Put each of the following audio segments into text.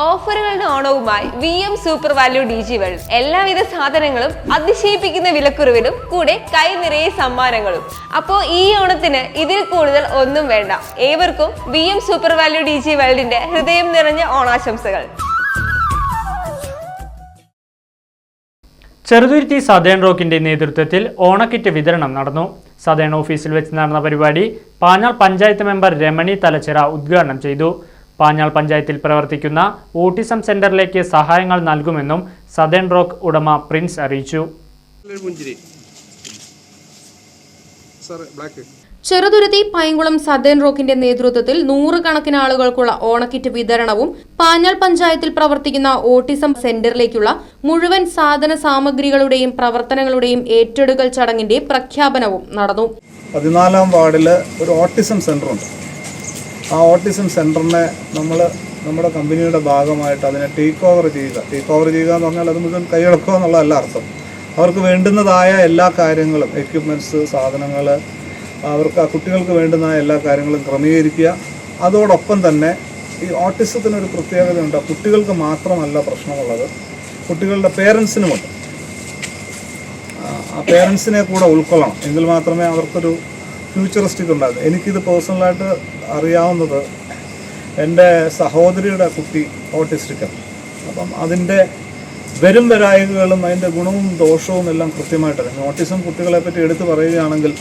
ഓഫറുകളുടെ ഓണവുമായി V M super value D G world. എല്ലാവിധ സാധനങ്ങളും അതിശയിപ്പിക്കുന്ന വിലക്കുറവിലും കൂടെ കൈ നിറയെ സമ്മാനങ്ങളും. അപ്പോ ഈ ഓണത്തിന് ഇതിൽ കൂടുതൽ ഒന്നും വേണ്ട. ഏവർക്കും V M super value D G വേൾഡിന്റെ ഹൃദയം നിറഞ്ഞ ഓണാശംസകൾ. ചെറുതുരുത്തി സദേൺ റോക്കിന്റെ നേതൃത്വത്തിൽ ഓണക്കിറ്റ് വിതരണം നടന്നു. സദേൺ ഓഫീസിൽ വെച്ച് നടന്ന പരിപാടി പാഞ്ഞാൾ പഞ്ചായത്ത് മെമ്പർ രമണി തലച്ചിറ ഉദ്ഘാടനം ചെയ്തു. പാഞ്ഞാൾ പഞ്ചായത്തിൽ പ്രവർത്തിക്കുന്ന ഓട്ടിസം സെന്ററിലേക്ക് സഹായങ്ങൾ നൽകുമെന്നും സദേൺ റോക്ക് ഉടമ പ്രിൻസ് അറിയിച്ചു. ചെറുതുരുത്തി പൈങ്കുളം സദേൺ റോക്കിന്റെ നേതൃത്വത്തിൽ നൂറുകണക്കിന് ആളുകൾക്കുള്ള ഓണക്കിറ്റ് വിതരണവും പാഞ്ഞാൾ പഞ്ചായത്തിൽ പ്രവർത്തിക്കുന്ന ഓട്ടിസം സെന്ററിലേക്കുള്ള മുഴുവൻ സാധന സാമഗ്രികളുടെയും പ്രവർത്തനങ്ങളുടെയും ഏറ്റെടുക്കൽ ചടങ്ങിന്റെ പ്രഖ്യാപനവും നടന്നു. പതിനാലാം വാർഡിൽ ഒരു ഓട്ടിസം സെന്ററുണ്ട് ആ ഓട്ടിസം സെന്ററിനെ നമ്മൾ നമ്മുടെ കമ്പനിയുടെ ഭാഗമായിട്ട് അതിനെ ടേക്ക് ഓവർ ചെയ്യുക ടേക്ക് ഓവർ ചെയ്യുക എന്ന് പറഞ്ഞാൽ അത് മുഴുവൻ കൈയടക്കുക എന്നുള്ളതല്ല അർത്ഥം. അവർക്ക് വേണ്ടുന്നതായ എല്ലാ കാര്യങ്ങളും എക്യുപ്മെന്റ്സ് സാധനങ്ങൾ അവർക്ക് ആ കുട്ടികൾക്ക് വേണ്ടുന്ന എല്ലാ കാര്യങ്ങളും ക്രമീകരിക്കുക. അതോടൊപ്പം തന്നെ ഈ ഓട്ടിസത്തിനൊരു പ്രത്യേകതയുണ്ട്. കുട്ടികൾക്ക് മാത്രമല്ല പ്രശ്നമുള്ളത്. കുട്ടികളുടെ പേരൻസിനുമുണ്ട് ആ പേരൻസിനെ കൂടെ ഉൾക്കൊള്ളണം. എങ്കിൽ മാത്രമേ അവർക്കൊരു ഫ്യൂച്ചറിസ്റ്റിക് ഉണ്ടായിരുന്നു എനിക്കിത് പേഴ്സണലായിട്ട് അറിയാവുന്നത് എന്റെ സഹോദരിയുടെ കുട്ടി ഓട്ടിസ്റ്റിക്കാണ് അപ്പം അതിന്റെ വരും വരായികകളും അതിന്റെ ഗുണവും ദോഷവും എല്ലാം കൃത്യമായിട്ട് അറിയാം ഓട്ടിസം കുട്ടികളെ പറ്റി എടുത്തു പറയുകയാണെങ്കിൽ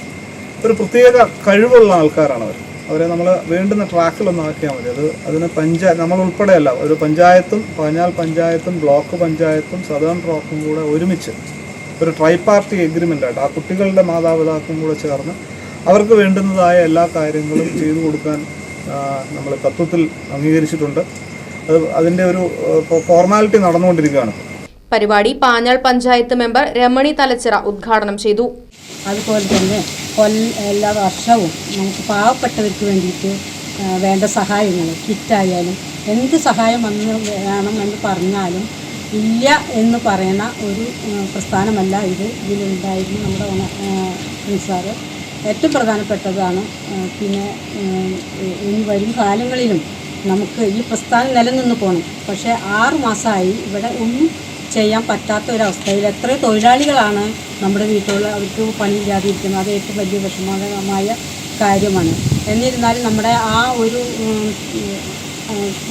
ഒരു പ്രത്യേക കഴിവുള്ള ആൾക്കാരാണ് അവർ. അവരെ നമ്മൾ വേണ്ടുന്ന ട്രാക്കിലൊന്നും ആക്കിയാൽ മതി. അത് അതിന് പഞ്ചായ നമ്മൾ ഉൾപ്പെടെയല്ല. ഒരു പഞ്ചായത്തും പതിനാൽ പഞ്ചായത്തും ബ്ലോക്ക് പഞ്ചായത്തും സദേൺ ബ്ലോക്കും കൂടെ ഒരുമിച്ച് ഒരു ട്രൈ പാർട്ടി എഗ്രിമെന്റ് ആയിട്ട് ആ കുട്ടികളുടെ മാതാപിതാക്കളും കൂടെ ചേർന്ന് അവർക്ക് വേണ്ടുന്നതായ എല്ലാ കാര്യങ്ങളും ചെയ്തു കൊടുക്കാൻ നമ്മൾ തത്വത്തിൽ അംഗീകരിച്ചിട്ടുണ്ട്. അത് അതിന്റെ ഒരു ഫോർമാലിറ്റി നടന്നുകൊണ്ടിരിക്കുകയാണ്. പരിപാടി പാഞ്ഞാൾ പഞ്ചായത്ത് മെമ്പർ രമണി തലച്ചിറ ഉദ്ഘാടനം ചെയ്തു. അതുപോലെ തന്നെ എല്ലാ വർഷവും നമുക്ക് പാവപ്പെട്ടവർക്ക് വേണ്ടിയിട്ട് വേണ്ട സഹായങ്ങൾ കിറ്റായാലും എന്ത് സഹായം വന്ന് വേണം എന്ന് പറഞ്ഞാലും ഇല്ല എന്ന് പറയുന്ന ഒരു പ്രസ്ഥാനമല്ല ഇത്. ഇതിലുണ്ടായിരുന്നു നമ്മുടെ നിസാറ് ഏറ്റവും പ്രധാനപ്പെട്ടതാണ്. പിന്നെ ഇനി വരും കാലങ്ങളിലും നമുക്ക് ഈ പ്രസ്ഥാനം നിലനിന്ന് പോകണം പക്ഷേ ആറ് മാസമായി ഇവിടെ ഒന്നും ചെയ്യാൻ പറ്റാത്ത ഒരവസ്ഥയിൽ എത്ര തൊഴിലാളികളാണ് നമ്മുടെ വീട്ടിലുള്ള അവർക്ക് പണിയില്ലാതിരിക്കുന്നത്. അത് ഏറ്റവും വലിയ വിഷമകരമായ കാര്യമാണ്. എന്നിരുന്നാലും നമ്മുടെ ആ ഒരു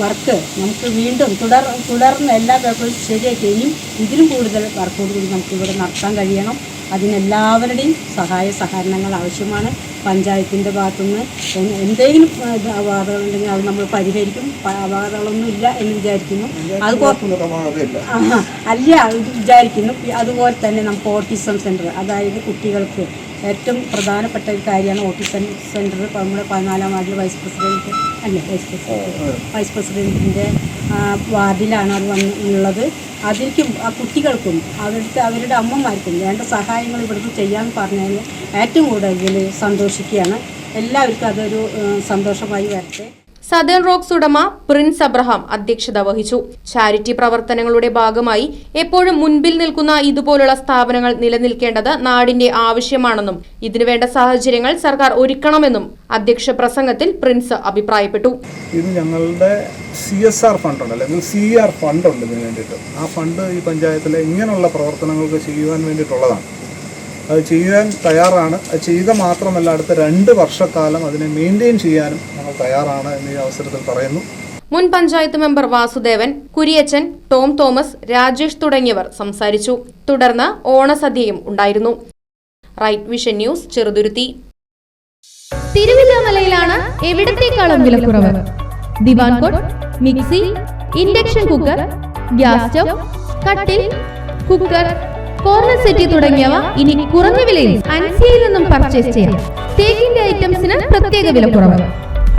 വർക്ക് നമുക്ക് വീണ്ടും തുടർ തുടർന്ന് എല്ലാ പേപ്പേഴ്സും ശരിയാക്കി ഇനിയും ഇതിലും കൂടുതൽ വർക്കോട് കൂടി നമുക്ക് ഇവിടെ നടത്താൻ കഴിയണം. അതിനെല്ലാവരുടെയും സഹായ സഹകരണങ്ങൾ ആവശ്യമാണ്. പഞ്ചായത്തിന്റെ ഭാഗത്തുനിന്ന് എന്തെങ്കിലും അപകടം ഉണ്ടെങ്കിൽ അത് നമ്മൾ പരിഹരിക്കും. അപകടങ്ങളൊന്നും ഇല്ല എന്ന് വിചാരിക്കുന്നു. അത് അല്ല വിചാരിക്കുന്നു. അതുപോലെ തന്നെ നമുക്ക് ഓട്ടിസം സെന്റർ അതായത് കുട്ടികൾക്ക് ഏറ്റവും പ്രധാനപ്പെട്ട ഒരു കാര്യമാണ് ഓട്ടിസം സെന്റർ ഇപ്പോൾ നമ്മുടെ പതിനാലാം വാർഡിൽ വൈസ് പ്രസിഡന്റ് അല്ലേ വൈസ് പ്രസിഡന്റ്? വൈസ് പ്രസിഡന്റിന്റെ വാർഡിലാണ് അത് വന്ന് ഉള്ളത്. അതിലേക്കും ആ കുട്ടികൾക്കും അവരുടെ അവരുടെ അമ്മമാർക്കും വേണ്ട സഹായങ്ങൾ ഇവിടുന്ന് ചെയ്യാൻ പറഞ്ഞതിൽ ഏറ്റവും കൂടുതൽ സന്തോഷിക്കുകയാണ്. എല്ലാവർക്കും അതൊരു സന്തോഷമായി വരട്ടെ. സദേൺ റോക്സ് ഉടമ പ്രിൻസ് അബ്രഹാം അധ്യക്ഷത വഹിച്ചു. ചാരിറ്റി പ്രവർത്തനങ്ങളുടെ ഭാഗമായി എപ്പോഴും മുൻപിൽ നിൽക്കുന്ന ഇതുപോലുള്ള സ്ഥാപനങ്ങൾ നിലനിൽക്കേണ്ടത് നാടിന്റെ ആവശ്യമാണെന്നും ഇതിനുവേണ്ട സാഹചര്യങ്ങൾ സർക്കാർ ഒരുക്കണമെന്നും അധ്യക്ഷ പ്രസംഗത്തിൽ പ്രിൻസ് അഭിപ്രായപ്പെട്ടു. ഇത് ഞങ്ങളുടെ സി എസ് ആർ ഫണ്ട് ഉണ്ട് അല്ലെങ്കിൽ സി ആർ ഫണ്ട് ഉണ്ട് ഇതിന് വേണ്ടിയിട്ട്. ആ ഫണ്ട് ഈ പഞ്ചായത്തിലെ ഇങ്ങനെയുള്ള പ്രവർത്തനങ്ങൾക്ക് ചെയ്യുവാൻ വേണ്ടിയിട്ടുള്ളതാണ്. അത് ചെയ്യാൻ തയ്യാറാണ്. അത് ചെയ്യുക മാത്രമല്ല അടുത്ത രണ്ട് വർഷക്കാലം അതിനെ മെയിന്റെയിൻ ചെയ്യാനും തയ്യാറാണ് എന്ന് ഈ അവസരത്തിൽ പറയുന്നു. മുൻ panchayat member Vasudevan Kuriachan Tom Thomas Rajesh തുടങ്ങിയവർ സംസാരിച്ചു. തുടർന്ന് ഓണസദ്യയും ഉണ്ടായിരുന്നു. Right vision news Cheruthuruthy. തിരുവില്ലാമലയിലാണ് എവിടത്തേക്കാളും വിലക്കുറവ്? Divan cot mixie induction cooker gas stove കട്ടിൽ കുക്കർ കോർണർ സെറ്റി തുടങ്ങിയവ ഇനി കുറഞ്ഞ വിലയിൽ അൻസിയയിൽ നിന്നും പർച്ചേസ് ചെയ്യാം. തേക്കിന്റെ ഐറ്റംസിന് പ്രത്യേക വിലക്കുറവ്.